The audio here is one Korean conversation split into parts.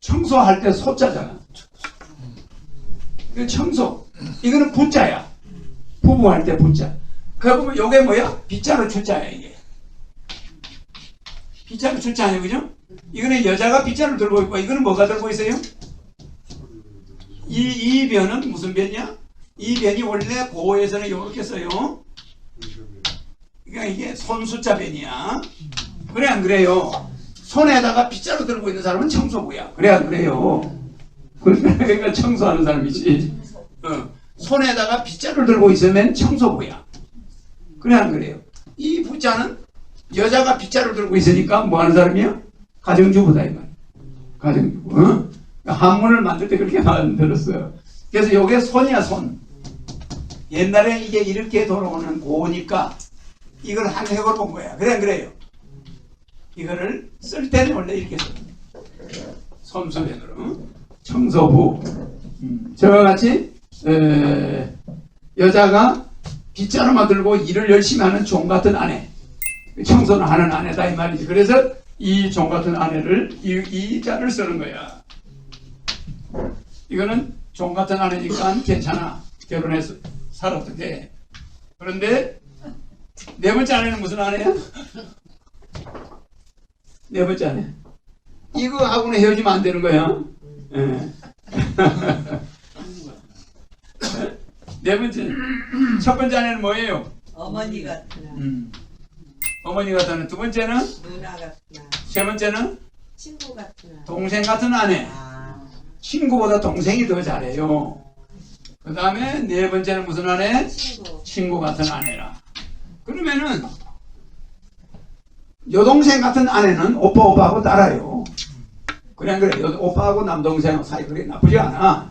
청소할 때 소자잖아. 이거 청소. 이거는 부자야. 부부할 때 부자. 그러면 요게 뭐야? 빗자루 주자야 이게. 빗자루 주자 아니야 그죠? 이거는 여자가 빗자루 들고 있고 이거는 뭐가 들고 있어요? 이, 이 변은 무슨 변이야? 이 변이 원래 고에서는 이렇게 써요. 그러니까 이게 손수자 변이야. 그래 안 그래요? 손에다가 빗자루 들고 있는 사람은 청소부야. 그래 안 그래요? 그러니까 청소하는 사람이지. 어. 손에다가 빗자루 들고 있으면 청소부야. 그래 안 그래요? 이 부자는 여자가 빗자루 들고 있으니까 뭐 하는 사람이야? 가정주부다 이 말. 가정주부. 어? 한문을 만들 때 그렇게 만들었어요. 그래서 요게 손이야 손. 옛날에 이게 이렇게 돌아오는 고니까 이걸 한 획을 본 거야. 그래 안 그래요? 이거를 쓸 때는 원래 이렇게 써. 섬수변으로. 청소부. 음, 저와 같이 에, 여자가 빗자루만 들고 일을 열심히 하는 종 같은 아내. 청소는 하는 아내다 이 말이지. 그래서 이 종 같은 아내를 이, 이 자를 쓰는 거야. 이거는 종 같은 아내니까 괜찮아. 결혼해서 살아도 돼 그런데 네 번째 아내는 무슨 아내야? 네 번째 아내 이거 하고는 헤어지면 안 되는 거야. 예. 네 번째 첫 번째 아내는 뭐예요? 어머니 같으나. 음. 어머니 같은 두 번째는? 누나 같으나. 세 번째는? 친구 같으나. 동생 같은 아내 아. 친구보다 동생이 더 잘해요 그 다음에 네 번째는 무슨 아내? 친구. 친구 같은 아내라. 그러면은 여동생 같은 아내는 오빠 오빠하고 따라요. 그래 안 그래? 여, 오빠하고 남동생하고 사이 그렇게 나쁘지 않아.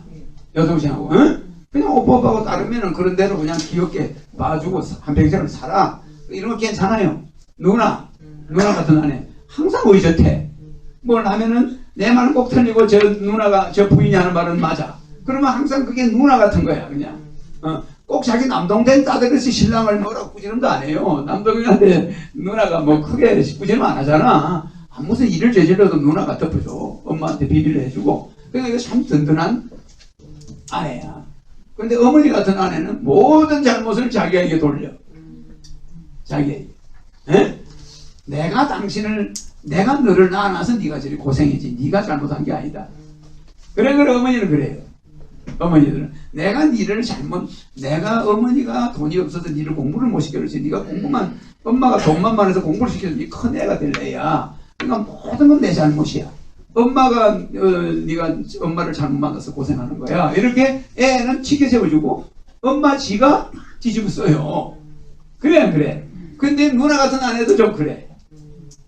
여동생하고 응? 그냥 오빠 오빠하고 따르면은 그런 대로 그냥 귀엽게 봐주고 한 평생을 살아. 이런 거 괜찮아요. 누나 누나 같은 아내. 항상 의젓해. 뭘 하면은 내 말은 꼭 틀리고 저 누나가 저 부인이 하는 말은 맞아 그러면 항상 그게 누나 같은 거야 그냥. 어, 꼭 자기 남동생 따들듯이 신랑을 뭐라고 꾸지름도 안 해요. 남동생한테 누나가 뭐 크게 꾸지름 안 하잖아. 아, 무슨 일을 저질러도 누나가 덮어줘. 엄마한테 비밀을 해주고. 그러니까 이거 참 든든한 아내야. 근데 어머니 같은 아내는 모든 잘못을 자기에게 돌려. 자기에게. 에? 내가 당신을 내가 너를 낳아놔서 네가 저리 고생이지. 네가 잘못한 게 아니다. 그래 그래 어머니는 그래요 어머니들은. 내가 니를 잘못 내가 어머니가 돈이 없어서 니를 공부를 못 시켜줬지. 네가 공부만 엄마가 돈만 많아서 공부를 시켜서 네큰 애가 될 애야. 그러니까 모든 건 내 잘못이야. 엄마가 어, 네가 엄마를 잘못 만나서 고생하는 거야. 이렇게 애는 치게 세워주고 엄마 지가 뒤집어 써요. 그래 안 그래? 근데 누나 같은 아내도 좀 그래.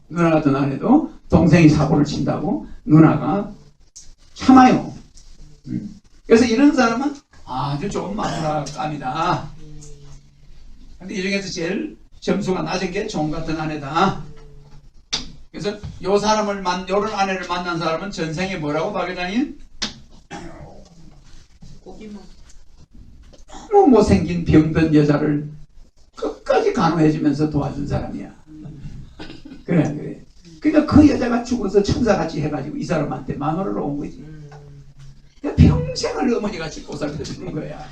누나 같은 아내도 동생이 사고를 친다고 누나가 참아요. 음. 그래서 이런 사람은 아주 좋은 마누라감이다. 근데 이 중에서 제일 점수가 낮은 게 종 같은 아내다. 그래서 요 사람을 만, 요런 아내를 만난 사람은 전생에 뭐라고 박 회장님? 고기만 너무 못생긴 병든 여자를 끝까지 간호해주면서 도와준 사람이야. 그래, 그래. 그러니까 그 여자가 죽어서 천사같이 해가지고 이 사람한테 마누라로 온 거지. 평생을 어머니같이 보살펴주는 거야.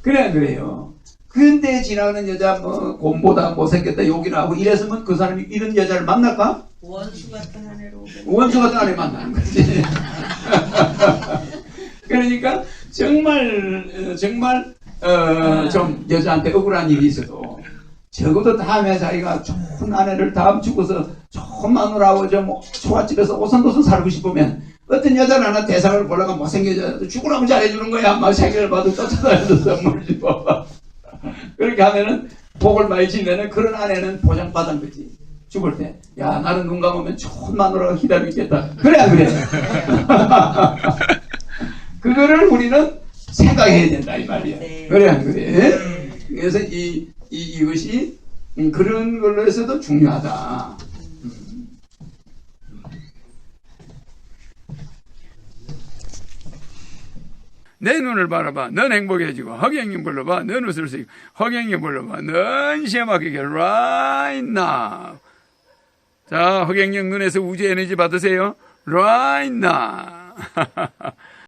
그래 안 그래요? 근데 지나가는 여자 뭐 곰보다 못생겼다 욕이나 하고 이랬으면 그 사람이 이런 여자를 만날까? 원수 같은 아내로 원수 같은 아내 만나는 거지. 그러니까 정말 어, 정말 어, 좀 여자한테 억울한 일이 있어도 적어도 다음에 자기가 좋은 아내를 다음 죽어서 좋은 마누라하고 좀 초가집에서 오선도선 살고 싶으면 어떤 여자를 하나 대상을 보려고 못생겨져도 죽으라고 잘해주는 거야. 막 생일을 봐도 쫓아다녀서 선물 주고. 그렇게 하면은 복을 많이 지내는 그런 아내는 보장받은 거지. 죽을 때. 야, 나는 눈 감으면 좋은 마누라가 기다리고 있겠다. 그래, 안 그래? 그거를 우리는 생각해야 된다, 이 말이야. 네. 그래, 안 그래? 그래서 이, 이, 이것이 음, 그런 걸로 해서도 중요하다. 내 눈을 바라봐. 넌 행복해지고 허경영 불러봐. 넌 웃을 수 있고 허경영 불러봐. 넌 시험하게 right now. 자, 허경영 눈에서 우주 에너지 받으세요. right now.